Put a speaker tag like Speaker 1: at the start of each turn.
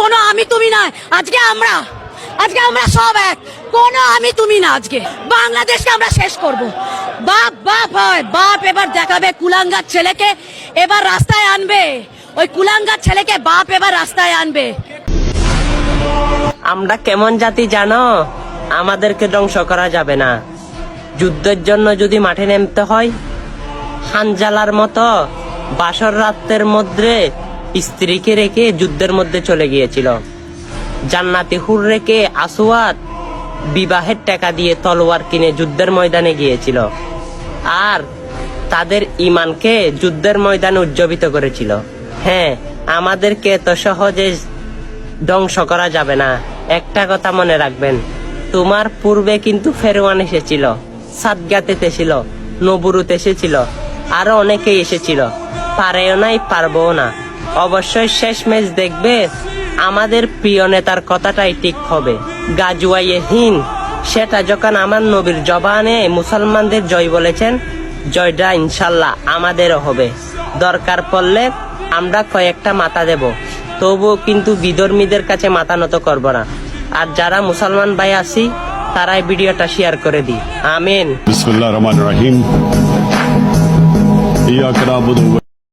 Speaker 1: কোনো আমি তুমি নয়। আজকে আমরা। আজকে আমরা সব এক। কোনো আমি তুমি না আজকে। বাংলাদেশকে আমরা শেষ করব। বাপ বাপ হয়। বাপ এবার দেখাবে কুলাঙ্গার ছেলেকে, এবার রাস্তায় আনবে। ওই কুলাঙ্গার ছেলেকে বাপ এবার রাস্তায় আনবে।
Speaker 2: আমরা কেমন জাতি জানো? আমাদেরকে ধ্বংস করা যাবে না। যুদ্ধের জন্য যদি মাঠে নামতে হয়, হানজালার মতো বাসর রাতের মধ্যে স্ত্রীকে রেখে যুদ্ধের মধ্যে চলে গিয়েছিল। জান্নাতি হুর রেখে আসওয়াত বিবাহের টাকা দিয়ে তলোয়ার কিনে যুদ্ধের ময়দানে গিয়েছিল আর তাদের ইমানকে যুদ্ধের ময়দানে উজ্জীবিত করেছিল। হ্যাঁ আমাদেরকে এত সহজে ধ্বংস করা যাবে না। একটা কথা মনে রাখবেন, তোমার পূর্বে কিন্তু ফেরওয়ান এসেছিল, সাদগাত এসেছিল নবুরুত এসেছিল, আরও অনেকেই এসেছিল। পারেও নাই, পারবও না। অবশ্যই শেষ ম্যাচ দেখবে। আমাদের প্রিয় নেতার কথাটাই ঠিক হবে। গাজুয়াইয়ে হিন, সেটা যখন আমার নবীর জবানে মুসলমানদের জয় বলেছেন, জয়টা ইনশাল্লাহ আমাদেরও হবে। দরকার পড়লে আমরা কয়েকটা মাথা দেব। তবুও কিন্তু বিধর্মীদের কাছে মাথা নত করব না। আর যারা মুসলমান ভাই আছি, তারাই ভিডিওটা শেয়ার করে দিই। আমিন।